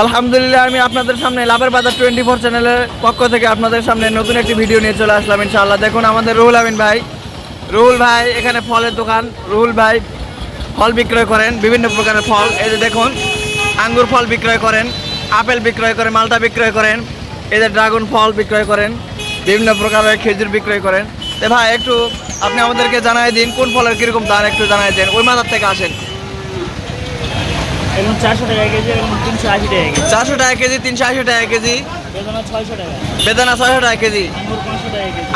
আলহামদুলিল্লাহ, আমি আপনাদের সামনে লাভের বাজার টোয়েন্টি ফোর চ্যানেলের পক্ষ থেকে আপনাদের সামনে নতুন একটি ভিডিও নিয়ে চলে আসলাম ইনশাআল্লাহ। দেখুন আমাদের রুহুল আমিন ভাই। রুহুল ভাই, এখানে ফলের দোকান। রুহুল ভাই ফল বিক্রয় করেন, বিভিন্ন প্রকারের ফল। এই যে দেখুন, আঙ্গুর ফল বিক্রয় করেন, আপেল বিক্রয় করেন, মালটা বিক্রয় করেন, এই যে ড্রাগন ফল বিক্রয় করেন, বিভিন্ন প্রকারের খেজুর বিক্রয় করেন। তো ভাই, একটু আপনি আমাদেরকে জানাই দিন, কোন ফলের কীরকম দাম, একটু জানাই দেন। ওই মাজার থেকে আসেন। এবং চারশো টাকা কেজি এবং তিনশো আশি টাকা কেজি চারশো টাকা কেজি তিনশো আশি টাকা কেজি বেদনা ছয়শো টাকা বেদানা ছয়শো টাকা কেজি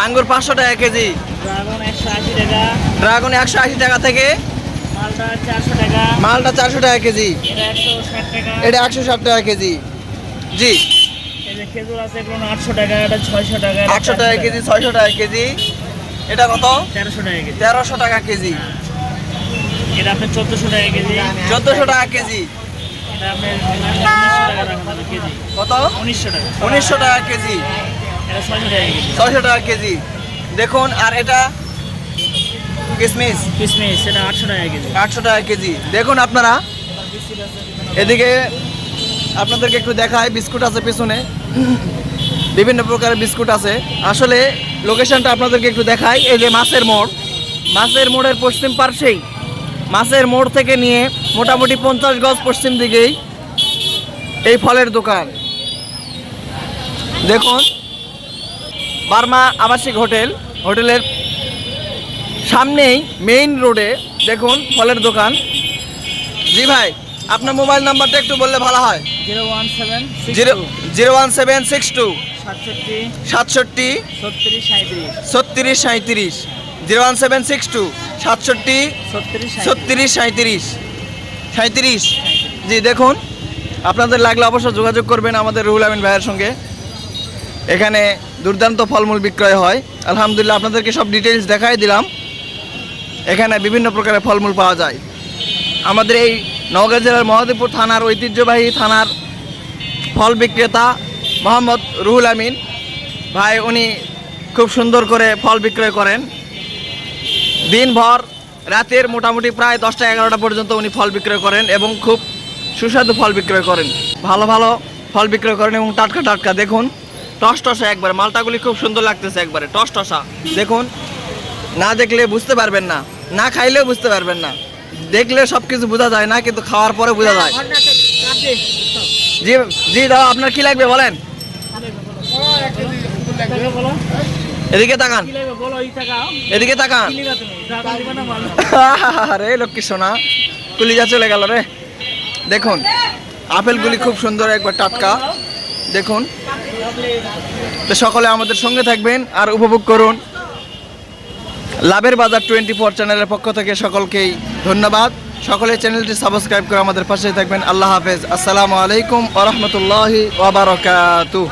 আঙ্গুর পাঁচশো টাকা কেজি ড্রাগন একশো আশি টাকা ড্রাগন একশো আশি টাকা থেকে মালটা চারশো টাকা মালটা চারশো টাকা কেজি এটা একশো ষাট টাকা কেজি জি খেজুর আছে এগুলো আটশো টাকা এটা ছয়শো টাকা আটশো টাকা কেজি ছয়শো টাকা কেজি এটা কত তেরোশো টাকা কেজি তেরোশো টাকা কেজি এটা আপনার চোদ্দোশো টাকা কেজি। চোদ্দোশো টাকা কেজি? কত? উনিশশো টাকা। উনিশশো টাকা কেজি। টাকা কেজি। ছয়শো টাকা কেজি। দেখুন আর এটা কিসমিস? কিসমিস এটা আটশো টাকা কেজি। আটশো টাকা কেজি। দেখুন আপনারা। এদিকে আপনাদেরকে একটু দেখায় বিস্কুট আছে পিছনে। বিভিন্ন প্রকারের বিস্কুট আছে। আসলে লোকেশনটা আপনাদেরকে একটু দেখাই। এই যে মাছের মোড়। মাছের মোড়ের পশ্চিম পার্শ্বেই। মাছের মোড় থেকে নিয়ে মোটামুটি পঞ্চাশ গজ পশ্চিম দিকেই এই ফলের দোকান। দেখুন বার্মা আবাসিক হোটেল। হোটেলের সামনেই মেইন রোডে দেখুন ফলের দোকান। জি ভাই আপনার মোবাইল নাম্বারটা একটু বললে ভালো হয়। Zero one seven zero zero one seven six two. সাতষট্টি সাতষট্টি ছত্রিশ সাঁত্রিশ ছত্রিশ সাঁত্রিশ zero one seven six two. সাতষট্টি ছত্রিশ সাঁত্রিশ সাঁত্রিশ জি দেখুন আপনাদের লাগলে অবশ্য যোগাযোগ করবেন আমাদের রুহুল আমিন ভাইয়ের সঙ্গে। এখানে দুর্দান্ত ফলমূল বিক্রয় হয়। আলহামদুলিল্লাহ আপনাদেরকে সব ডিটেলস দেখাই দিলাম। এখানে বিভিন্ন প্রকারের ফলমূল পাওয়া যায়। আমাদের এই নওগাঁ জেলার মহাদেবপুর থানার ঐতিহ্যবাহী থানার ফল বিক্রেতা মোহাম্মদ রুহুল আমিন। ভাই উনি খুব সুন্দর করে ফল বিক্রয় করেন। দিনভর রাতের মোটামুটি প্রায় দশটা এগারোটা পর্যন্ত উনি ফল বিক্রয় করেন এবং খুব সুস্বাদু ফল বিক্রয় করেন। ভালো ভালো ফল বিক্রয় করেন এবং টাটকা টাটকা। দেখুন, টস, টসা একবারে। মালটাগুলি খুব সুন্দর লাগতেছে একবারে। টস, টসা। দেখুন, না দেখলে বুঝতে পারবেন না। না খাইলেও বুঝতে পারবেন না। দেখলে সব কিছু বোঝা যায় না, কিন্তু খাওয়ার পরে বোঝা যায়। জি জি দাদা, আপনার কি লাগবে বলেন? বলো এদিকে তাকান। এদিকে তাকান। আরে লক্ষ্মী সোনা কুলিজা চলে গেল রে। দেখুন আপেলগুলি খুব সুন্দর একবার টাটকা। দেখুন তো সকলে আমাদের সঙ্গে থাকবেন আর উপভোগ করুন। লাভের বাজার টোয়েন্টি ফোর চ্যানেলের পক্ষ থেকে সকলকেই ধন্যবাদ। সকলে চ্যানেলটি সাবস্ক্রাইব করে আমাদের পাশে থাকবেন। আল্লাহ হাফেজ। আসসালামু আলাইকুম ওরহমতুল্লাহি ওবরাকাতুহ